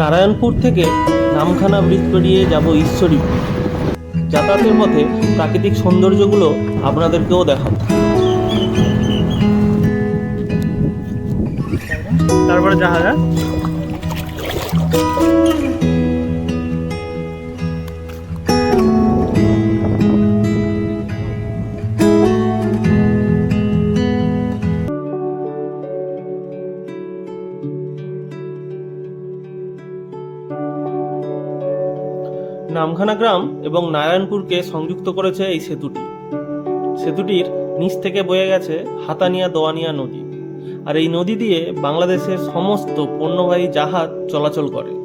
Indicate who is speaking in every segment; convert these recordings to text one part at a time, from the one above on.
Speaker 1: নারায়ণপুর থেকে নামখানা ব্রিজ পেরিয়ে যাব ঈশ্বরী। যাতায়াতের মধ্যে প্রাকৃতিক সৌন্দর্যগুলো আপনাদেরকেও দেখাবো।
Speaker 2: তারপরে জাহাজ
Speaker 1: নামখানা গ্রাম এবং নারায়ণপুরকে সংযুক্ত করেছে এই সেতুটি। সেতুটির নিচ থেকে বয়ে গেছে হাতানিয়া দোয়ানিয়া নদী। আর এই নদী দিয়ে বাংলাদেশের সমস্ত পণ্যবাহী জাহাজ চলাচল করে।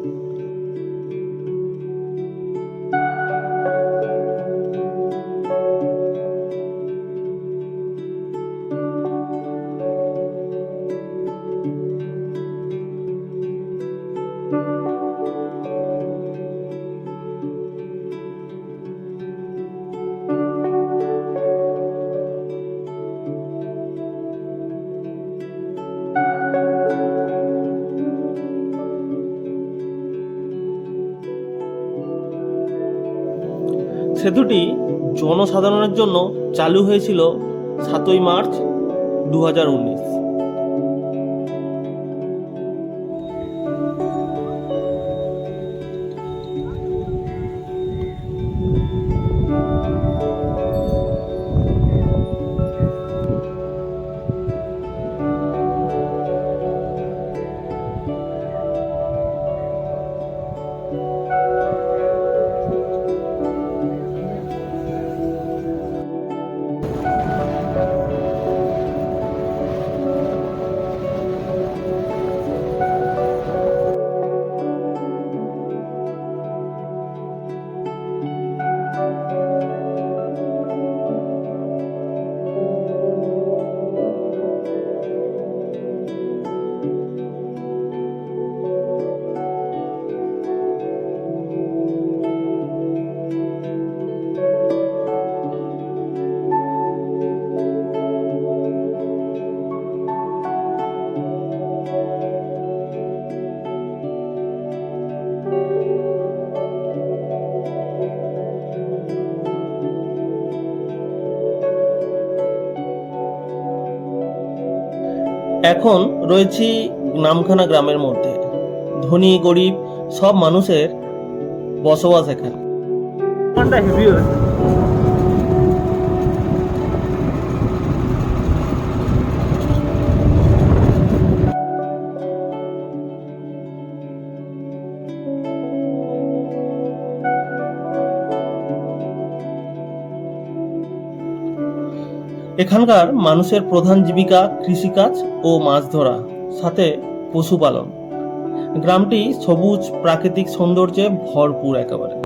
Speaker 1: সেতুটি জনসাধারণের জন্য চালু হয়েছিল সাতই মার্চ দু হাজার উনিশ। এখন রয়েছি নামখানা গ্রামের মধ্যে। ধনী গরিব সব মানুষের বসবাস এখানে। এখানকার মানুষের প্রধান জীবিকা কৃষিকাজ ও মাছ ধরা, সাথে পশুপালন। গ্রামটি সবুজ প্রাকৃতিক সৌন্দর্যে ভরপুর একেবারে।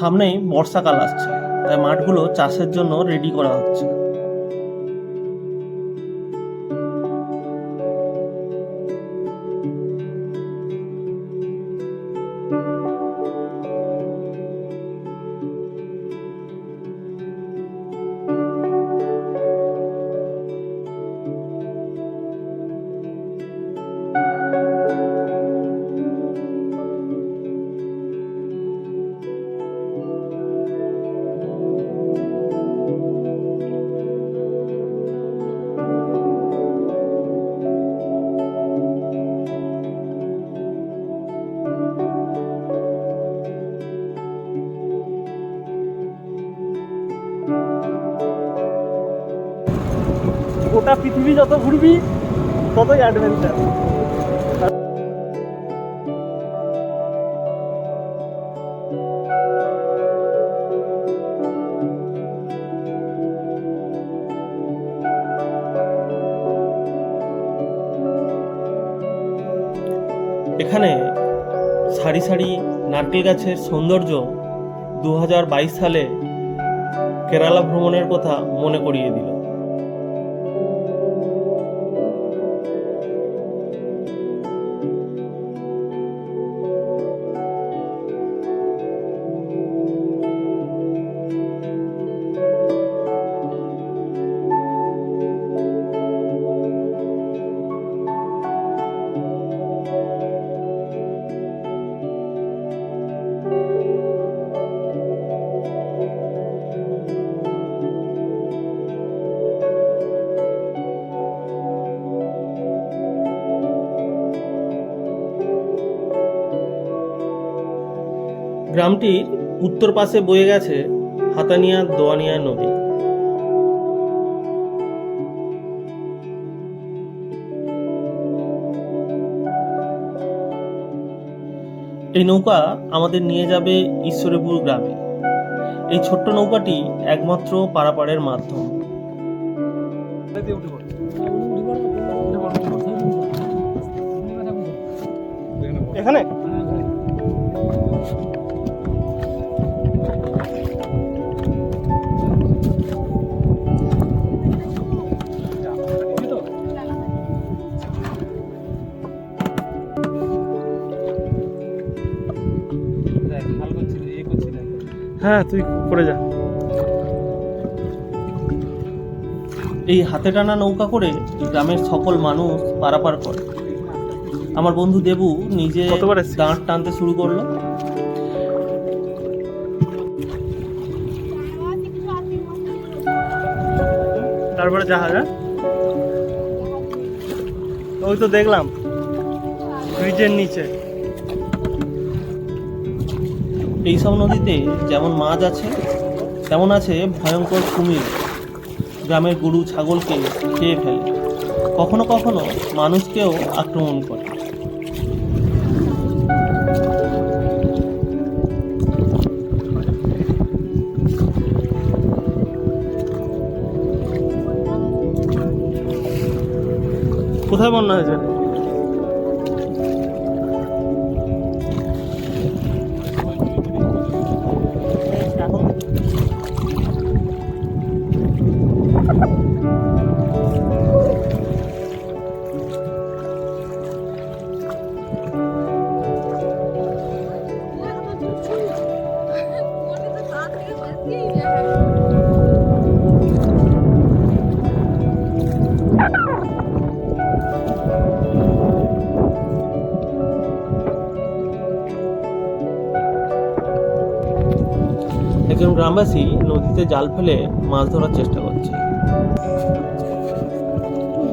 Speaker 1: সামনেই বর্ষাকাল আসছে। তাই মাঠগুলো চাষের জন্য রেডি করা হচ্ছে।
Speaker 2: গোটা পৃথিবী যত ঘুরবি, ততই অ্যাডভেঞ্চার
Speaker 1: এখানে সারি সারি নারকেল গাছের সৌন্দর্য দু হাজার বাইশ সালে কেরালা ভ্রমণের কথা মনে করিয়ে দিল। গ্রামটির উত্তর পাশে বয়ে গেছে হাতানিয়া দোয়ানিয়া নদী। এই নৌকা আমাদের নিয়ে যাবে ঈশ্বরীপুর গ্রামে। এই ছোট্ট নৌকাটি একমাত্র পারাপারের মাধ্যম। এখানে? হ্যাঁ তুই করে যা। এই হাতে টানা নৌকা করে গ্রামের সকল মানুষ পারাপার করে। আমার বন্ধু দেবু নিজে? দাঁড় টানতে শুরু করল।
Speaker 2: তারপরে জাহাজ হ্যাঁ? ওই তো দেখলাম। ব্রিজের নিচে।
Speaker 1: এইসব নদীতে যেমন মাছ আছে, তেমন আছে ভয়ঙ্কর কুমির। গ্রামের গরু, ছাগলকে খেয়ে ফেলে। কখনো কখনো মানুষকেও আক্রমণ করে।
Speaker 2: কোথায় বন্যা হয়েছে?
Speaker 1: গ্রামবাসী নদীতে জাল ফেলে মাছ ধরার চেষ্টা করছে।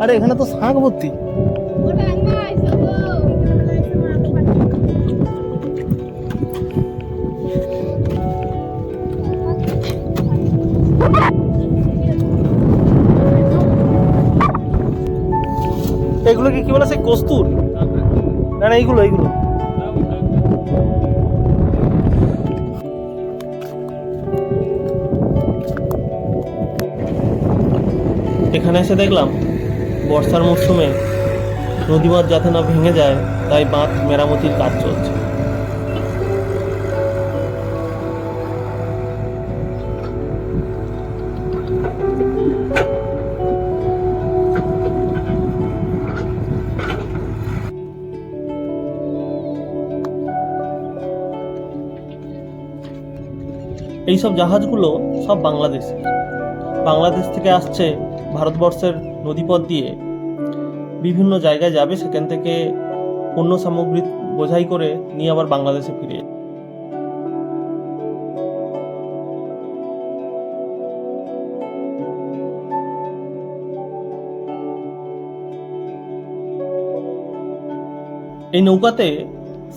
Speaker 2: আরে, এখানে তো শাঁখ ভর্তি। এগুলো কি কি বলে? সেই কস্তুর? না না, এইগুলো এইগুলো।
Speaker 1: এখানে এসে দেখলাম, বর্ষার মরশুমে নদী বাঁধ যাতে না ভেঙে যায়, তাই বাঁধ মেরামতির কাজ চলছে। এইসব জাহাজগুলো সব বাংলাদেশে বাংলাদেশ থেকে আসছে ভারতবর্ষের নদীপথ দিয়ে বিভিন্ন জায়গায় যাবে, সেখান থেকে পণ্য সামগ্রী বোঝাই করে নিয়ে আবার বাংলাদেশে ফিরে এই নৌকাতে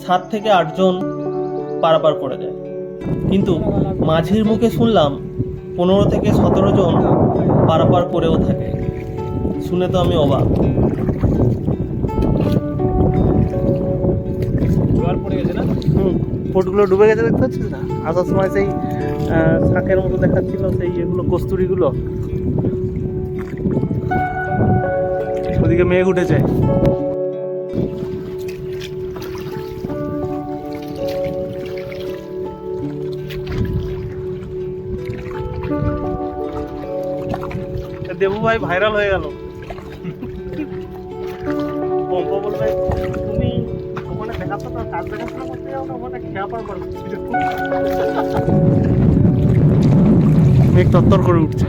Speaker 1: সাত থেকে আটজন পারাপার করে যায় কিন্তু মাঝির মুখে শুনলাম পনেরো থেকে সতেরো জন পারাপার করেও থাকে। শুনে তো আমি অবাক।
Speaker 2: জল পড়ে গেছে না? হুম ডুবে গেছে দেখতে পাচ্ছিস না? আসার সময় সেই শাঁখের মতো দেখাচ্ছিল সেই এগুলো কস্তুরিগুলো। ওদিকে মেঘ উঠেছে। দেবু ভাই ভাইরাল হয়ে গেল। পম্প বলবে তুমি ওখানে দেখাচ্ছ না কাজ দেখাশোনা করতে যাও না ওখানে খেয়া পার করো মেঘ তত্তর করে উঠছে।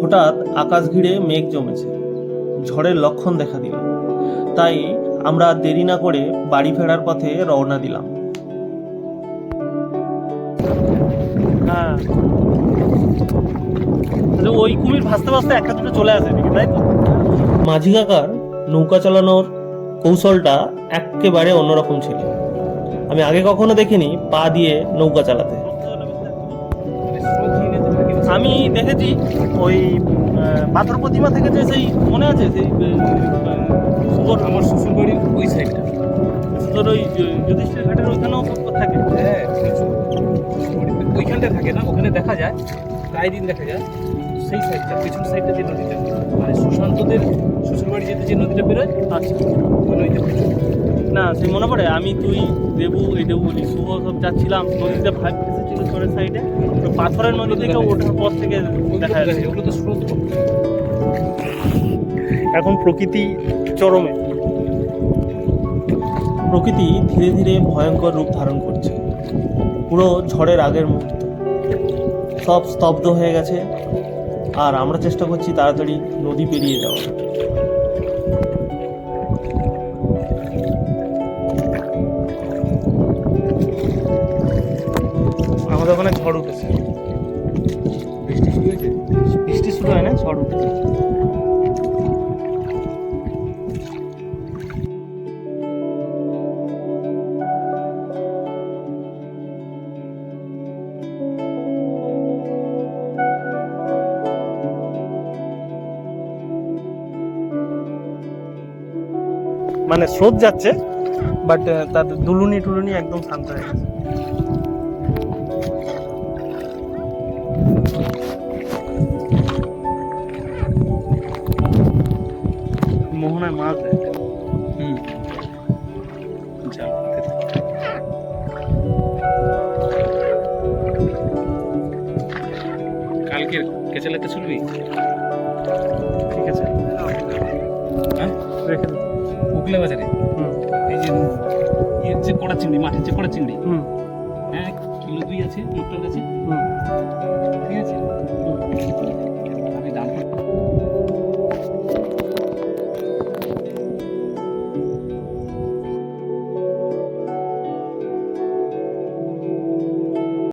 Speaker 1: হঠাৎ আকাশ ঘিরে মেঘ জমেছে। ঝড়ের লক্ষণ দেখা দিল। তাই আমরা দেরি না করে বাড়ি ফেরার পথে রওনা দিলাম।
Speaker 2: হ্যাঁ ওই কুমির ভাসতে ভাসতে একটা দুটো চলে আসে তাই তো?
Speaker 1: মাঝি কাকার নৌকা চালানোর কৌশলটা একেবারে অন্যরকম ছিল। আমি আগে কখনো দেখিনি পা দিয়ে নৌকা চালাতে।
Speaker 2: আমি দেখেছি ওই পাথর প্রতিমা থেকে যে সেই মনে আছে সেই আহ,
Speaker 3: আমার শ্বশুর বাড়ির ওই সাইডটা
Speaker 2: তোর ওই যুধিষ্ঠির ঘাটের ওইখানেও থাকে।
Speaker 3: হ্যাঁ ওইখানটা থাকে না? ওখানে দেখা যায়। প্রায় দিন দেখা যায় সেই সাইডটা পেছন সাইডটা যে নদীটা মানে সুশান্তদের শ্বশুর বাড়ি যেতে যে নদীটা বেরোয়
Speaker 2: আচ্ছা
Speaker 3: ওই নদীতে প্রচুর
Speaker 2: না সেই মনে পড়ে আমি তুই দেবু এই দেবু বলি শুভ সব যাচ্ছিলাম নদীতে ভাগ এসেছিল চরের সাইডে তো পাথরের নদী থেকে ওঠার পর থেকে দেখা যাচ্ছে
Speaker 3: ওগুলো তো স্রোত
Speaker 2: এখন প্রকৃতি চরমে।
Speaker 1: প্রকৃতি ধীরে ধীরে ভয়ঙ্কর রূপ ধারণ করছে। পুরো ঝড়ের আগের মুহূর্ত। সব স্তব্ধ হয়ে গেছে। আর আমরা চেষ্টা করছি তাড়াতাড়ি নদী পেরিয়ে যাওয়া
Speaker 2: আমাদের ওখানে ঝড় উঠেছে।
Speaker 3: বৃষ্টি শুরু হয়েছে?
Speaker 2: বৃষ্টি শুরু হয় না ঝড় উঠেছে। মানে স্রোত যাচ্ছে বাট তার দুলুনি টুলুনি একদম শান্ত হয়ে গেছে। মোহনায় মাছ
Speaker 3: হুম। কালকে কেচালাতে চলবি?
Speaker 2: ঠিক আছে।
Speaker 3: হ্যাঁ।
Speaker 2: রেখে
Speaker 3: উকলে বাজারে। এই যে ইয়ের যে কড়া চিংড়ি মাঠের যে কড়া চিংড়ি। হ্যাঁ কিলো দুই আছে লোকটার কাছে ঠিক আছে?